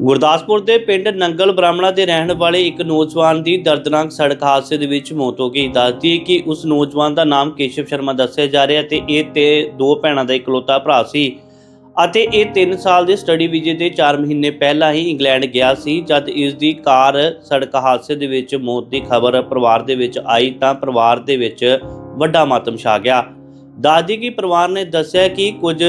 ਗੁਰਦਾਸਪੁਰ ਦੇ ਪਿੰਡ ਨੰਗਲ ਬ੍ਰਾਹਮਣਾ ਦੇ ਰਹਿਣ ਵਾਲੇ ਇੱਕ ਨੌਜਵਾਨ ਦੀ ਦਰਦਨਾਕ ਸੜਕ ਹਾਦਸੇ ਦੇ ਵਿੱਚ ਮੌਤ ਹੋ ਗਈ। ਦੱਸਦੀ ਹੈ ਕਿ ਉਸ ਨੌਜਵਾਨ ਦਾ ਨਾਮ ਕੇਸ਼ਵ ਸ਼ਰਮਾ ਦੱਸਿਆ ਜਾ ਰਿਹਾ ਤੇ ਇਹ ਤੇ ਦੋ ਭੈਣਾਂ ਦਾ ਇਕਲੌਤਾ ਭਰਾ ਸੀ ਅਤੇ ਇਹ 3 ਸਾਲ ਦੇ ਸਟੱਡੀ ਵੀਜ਼ੇ ਤੇ 4 ਮਹੀਨੇ ਪਹਿਲਾਂ ਹੀ ਇੰਗਲੈਂਡ ਗਿਆ ਸੀ। ਜਦ ਇਸ ਦੀ ਕਾਰ ਸੜਕ ਹਾਦਸੇ ਦੇ ਵਿੱਚ ਮੌਤ ਦੀ ਖਬਰ ਪਰਿਵਾਰ ਦੇ ਵਿੱਚ ਆਈ ਤਾਂ ਪਰਿਵਾਰ ਦੇ ਵਿੱਚ ਵੱਡਾ ਮਾਤਮ ਛਾ ਗਿਆ। ਦੱਸਦੀ ਕਿ ਪਰਿਵਾਰ ਨੇ ਦੱਸਿਆ ਕਿ ਕੁਝ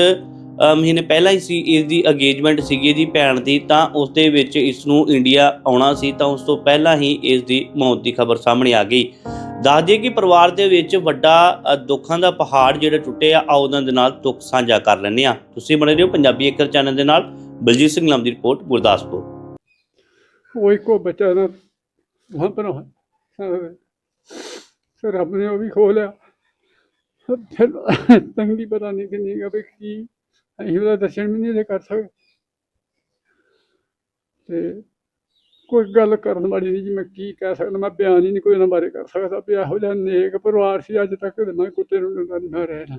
ਮਹੀਨੇ ਪਹਿਲਾਂ ਹੀ ਸੀ ਇਸ ਦੀ ਅਗੇਜਮੈਂਟ ਸੀਗੀ ਇਹਦੀ ਭੈਣ ਦੀ, ਤਾਂ ਉਸ ਦੇ ਵਿੱਚ ਇਸ ਨੂੰ ਇੰਡੀਆ ਆਉਣਾ ਸੀ, ਤਾਂ ਉਸ ਤੋਂ ਪਹਿਲਾਂ ਹੀ ਇਸ ਦੀ ਮੌਤ ਦੀ ਖਬਰ ਸਾਹਮਣੇ ਆ ਗਈ। ਦੱਸ ਦਈਏ ਕਿ ਪਰਿਵਾਰ ਦੇ ਵਿੱਚ ਵੱਡਾ ਦੁੱਖਾਂ ਦਾ ਪਹਾੜ ਜਿਹੜਾ ਟੁੱਟਿਆ ਆ ਉਹਨਾਂ ਦੇ ਨਾਲ ਦੁੱਖ ਸਾਂਝਾ ਕਰ ਲੈਂਦੇ ਆ ਤੁਸੀਂ ਬਣੇ ਰਹੋ ਪੰਜਾਬੀ ਏਕਰ ਚੈਨਲ ਦੇ ਨਾਲ, ਬਲਜੀਤ ਸਿੰਘ ਲੰਮ ਦੀ ਰਿਪੋਰਟ, ਗੁਰਦਾਸਪੁਰ। ਉਹ ਇੱਕੋ ਬੱਚਾ ਨਾ ਵਹਾਂ ਪਰ ਫਿਰ ਰੱਬ ਨੇ ਉਹ ਵੀ ਖੋ ਫਿਰ ਤੰਗੀ ਪਤਾ ਨਹੀਂ ਕਿੰਨੀ ਗਾ ਵੀ ਕੀ ਅਸੀਂ ਉਹਦਾ ਦਰਸ਼ਨ ਵੀ ਨਹੀਂ ਦੇ ਕਰ ਸਕਦੇ ਤੇ ਕੋਈ ਗੱਲ ਕਰਨ ਵਾਲੀ ਨਹੀਂ ਜੀ, ਮੈਂ ਕੀ ਕਹਿ ਸਕਦਾ, ਮੈਂ ਬਿਆਨ ਹੀ ਨਹੀਂ ਕੋਈ ਉਹਨਾਂ ਬਾਰੇ ਕਰ ਸਕਦਾ, ਵੀ ਇਹੋ ਜਿਹਾ ਨੇਕ ਪਰਿਵਾਰ ਸੀ ਅੱਜ ਤੱਕ ਮੈਂ ਕੁੱਤੇ ਨੂੰ ਦਿੰਦਾ ਮੈਂ ਰਹਿਣਾ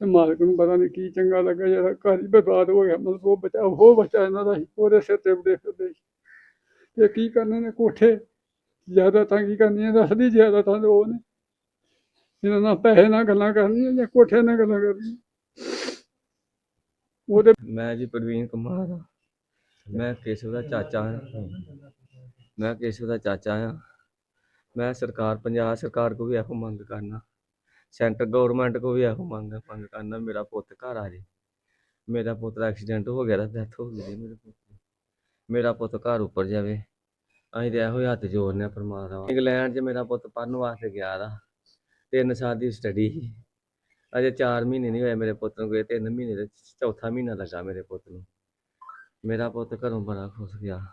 ਤੇ ਮਾਲਕ ਨੂੰ ਪਤਾ ਨਹੀਂ ਕੀ ਚੰਗਾ ਲੱਗਾ, ਜਿਹੜਾ ਘਰ ਹੀ ਬਰਬਾਦ ਹੋ ਗਿਆ, ਮਤਲਬ ਉਹ ਬੱਚਾ ਉਹ ਬੱਚਾ ਇਹਨਾਂ ਦਾ ਉਹਦੇ ਸਿਰ ਤੇ ਉੱਡੇ ਫਿਰਦੇ ਸੀ। ਤੇ ਕੀ ਕਰਨੇ ਨੇ ਕੋਠੇ? ਜ਼ਿਆਦਾ ਤਾਂ ਕੀ ਕਰਨੀਆਂ, ਦੱਸਦੀ ਜ਼ਿਆਦਾ ਤਾਂ ਉਹ ਨੇ। ਇਹਨਾਂ ਨਾਲ ਪੈਸੇ ਨਾਲ ਗੱਲਾਂ ਕਰਨੀਆਂ ਜਾਂ ਕੋਠੇ ਨਾਲ ਗੱਲਾਂ ਕਰਨੀਆਂ? ਉਹਦੇ ਮੈਂ ਜੀ ਪ੍ਰਵੀਨ ਕੁਮਾਰ ਹਾਂ ਮੈਂ ਕੇਸ਼ਵ ਦਾ ਚਾਚਾ ਹਾਂ ਮੈਂ ਕੇਸ਼ਵ ਦਾ ਚਾਚਾ ਹਾਂ ਮੈਂ ਸਰਕਾਰ, ਪੰਜਾਬ ਸਰਕਾਰ ਕੋ ਵੀ ਇਹੋ ਮੰਗ ਕਰਨਾ। ਸੈਂਟਰ ਗਵਰਨਮੈਂਟ ਕੋ ਵੀ ਇਹੋ ਮੰਗ ਮੰਗ ਕਰਨਾ। ਮੇਰਾ ਪੁੱਤ ਘਰ ਆ ਜੇ। ਮੇਰਾ ਪੁੱਤ ਦਾ ਐਕਸੀਡੈਂਟ ਹੋ ਗਿਆ ਡੈਥ ਹੋ ਗਈ ਜੀ ਮੇਰੇ ਪੁੱਤ ਦੀ। ਮੇਰਾ ਪੁੱਤ ਘਰ ਉੱਪਰ ਜਾਵੇ। ਅਸੀਂ ਤੇ ਇਹੋ ਹੀ ਹੱਥ ਜੋੜਨੇ ਆ ਪਰਮਾਤਮਾ ਇੰਗਲੈਂਡ 'ਚ ਮੇਰਾ ਪੁੱਤ ਪੜ੍ਹਨ ਵਾਸਤੇ ਗਿਆ ਦਾ ਤਿੰਨ ਸਾਲ ਦੀ ਸਟੱਡੀ ਸੀ। ਅਜੇ 4 ਮਹੀਨੇ ਨਹੀਂ ਹੋਏ ਮੇਰੇ ਪੁੱਤ ਨੂੰ ਗਏ ਤਿੰਨ ਮਹੀਨੇ ਦੇ ਚੌਥਾ ਮਹੀਨਾ ਲੱਗਾ ਮੇਰੇ ਪੁੱਤ ਨੂੰ। ਮੇਰਾ ਪੁੱਤ ਘਰੋਂ ਬੜਾ ਖੁਸ਼ ਗਿਆ।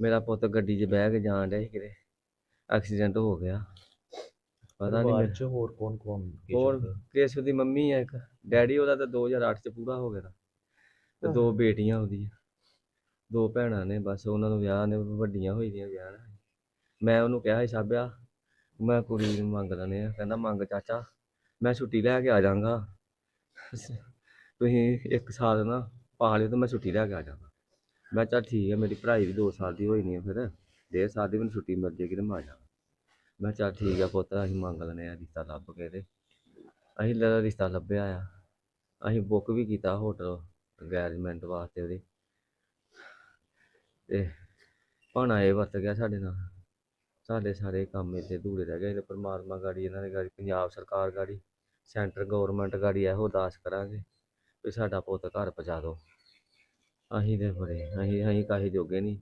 ਮੇਰਾ ਪੁੱਤ ਗੱਡੀ 'ਚ ਬਹਿ ਕੇ ਜਾਣ ਡਿਆ ਸੀ ਕਿਤੇ। ਐਕਸੀਡੈਂਟ ਹੋ ਗਿਆ। ਪਤਾ ਨਹੀਂ ਪਰਿਵਾਰ ਚ ਹੋਰ ਕੌਣ ਕੌਣ ਹੋਰ ਕੇਸ਼ਵ ਦੀ ਮੰਮੀ ਹੈ ਇੱਕ। ਡੈਡੀ ਉਹਦਾ ਤਾਂ 2008 ਚ ਪੂਰਾ ਹੋ ਗਿਆ ਤਾ। ਦੋ ਬੇਟੀਆਂ ਉਹਦੀਆਂ। ਦੋ ਭੈਣਾਂ ਨੇ ਬਸ ਉਹਨਾਂ ਨੂੰ ਵਿਆਹ ਨੇ ਵੱਡੀਆਂ ਹੋਈ ਦੀਆਂ ਵਿਆਹ ਨੇ। ਮੈਂ ਉਹਨੂੰ ਕਿਹਾ ਸੀ ਸਾਬਿਆ ਮੈਂ ਕੁੜੀ ਨੂੰ ਮੰਗ ਲੈਂਦੇ ਆ ਕਹਿੰਦਾ ਮੰਗ ਚਾਚਾ ਮੈਂ ਛੁੱਟੀ ਲੈ ਕੇ ਆ ਜਾਵਾਂਗਾ। ਤੁਸੀਂ ਇੱਕ ਸਾਲ ਨਾ ਪਾ ਲਿਓ ਤੇ ਮੈਂ ਛੁੱਟੀ ਲੈ ਕੇ ਆ ਜਾਵਾਂਗਾ। ਮੈਂ ਕਿਹਾ ਚੱਲ ਠੀਕ ਹੈ ਮੇਰੀ ਪੜ੍ਹਾਈ ਵੀ 2 ਸਾਲ ਦੀ ਹੋਈ ਨਹੀਂ ਹੈ ਫਿਰ। ਡੇਢ ਸਾਲ ਦੀ ਮੈਨੂੰ ਛੁੱਟੀ ਮਿਲ ਜੇਗੀ ਤੇ ਮੈਂ ਆ ਜਾਵਾਂਗਾ। ਮੈਂ ਕਿਹਾ ਚੱਲ ਠੀਕ ਆ ਪੁੱਤ, ਅਸੀਂ ਮੰਗ ਲੈਂਦੇ ਆ ਰਿਸ਼ਤਾ ਲੱਭ ਕੇ ਤੇ। ਅਸੀਂ ਲ ਰਿਸ਼ਤਾ ਲੱਭਿਆ ਆ। ਅਸੀਂ ਬੁੱਕ ਵੀ ਕੀਤਾ ਹੋਟਲ ਅੰਗੇਜਮੈਂਟ ਵਾਸਤੇ ਉਹਦੇ। ਤੇ ਭਾਣਾ ਇਹ ਵਰਤ ਗਿਆ ਸਾਡੇ ਨਾਲ। ਸਾਡੇ ਸਾਰੇ ਕੰਮ ਇੱਥੇ ਅਧੂਰੇ ਰਹਿ ਗਏ ਤੇ ਪਰਮਾਤਮਾ ਗਾੜੀ, ਇਹਨਾਂ ਨੇ ਗਾੜੀ, ਪੰਜਾਬ ਸਰਕਾਰ ਗਾੜੀ। ਸੈਂਟਰ ਗਵਰਨਮੈਂਟ ਗਾੜੀ ਇਹੋ ਅਰਦਾਸ ਕਰਾਂਗੇ ਵੀ ਸਾਡਾ ਪੁੱਤ ਘਰ ਪਹੁੰਚਾ ਦਿਓ। ਅਸੀਂ ਤੇ ਬੜੇ ਅਸੀਂ ਅਸੀਂ ਕਾਹੇ ਜੋਗੇ ਨਹੀਂ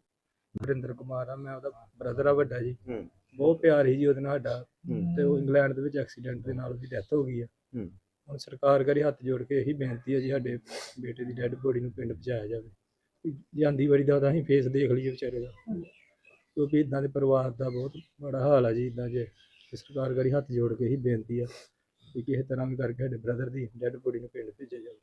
ਵਰਿੰਦਰ ਕੁਮਾਰ ਆ ਮੈਂ ਉਹਦਾ ਬ੍ਰਦਰ ਆ ਵੱਡਾ ਜੀ। ਹੂੰ। ਬਹੁਤ ਪਿਆਰ ਸੀ ਜੀ ਉਹਦੇ ਨਾਲ ਸਾਡਾ। ਹੂੰ। ਤੇ ਉਹ ਇੰਗਲੈਂਡ ਦੇ ਵਿੱਚ ਐਕਸੀਡੈਂਟ ਦੇ ਨਾਲ ਉਹਦੀ ਡੈਥ ਹੋ ਗਈ ਆ। ਹੂੰ। ਹੁਣ ਸਰਕਾਰ ਕਰੀ ਹੱਥ ਜੋੜ ਕੇ ਇਹੀ ਬੇਨਤੀ ਹੈ ਜੀ ਸਾਡੇ ਬੇਟੇ ਦੀ ਡੈੱਡ ਬੋਡੀ ਨੂੰ ਪਿੰਡ ਪਹੁੰਚਾਇਆ ਜਾਵੇ। ਜਾਂਦੀ ਵਾਰੀ ਦਾ ਤਾਂ ਅਸੀਂ ਫੇਸ ਦੇਖ ਲਈਏ ਵਿਚਾਰੇ ਦਾ। ਕਿਉਂਕਿ ਇਦਾਂ ਦੇ ਪਰਿਵਾਰ ਦਾ ਬਹੁਤ ਬੜਾ ਹਾਲ ਆ ਜੀ ਇਦਾਂ ਜੇ ਤੇ ਸਰਕਾਰ ਕਰੀ ਹੱਥ ਜੋੜ ਕੇ ਇਹੀ ਬੇਨਤੀ ਆ। ਵੀ ਕਿਸੇ ਤਰ੍ਹਾਂ ਵੀ ਕਰਕੇ ਸਾਡੇ ਬ੍ਰਦਰ ਦੀ ਡੈੱਡ ਬੋਡੀ ਨੂੰ ਪਿੰਡ ਭੇਜਿਆ ਜਾਵੇ।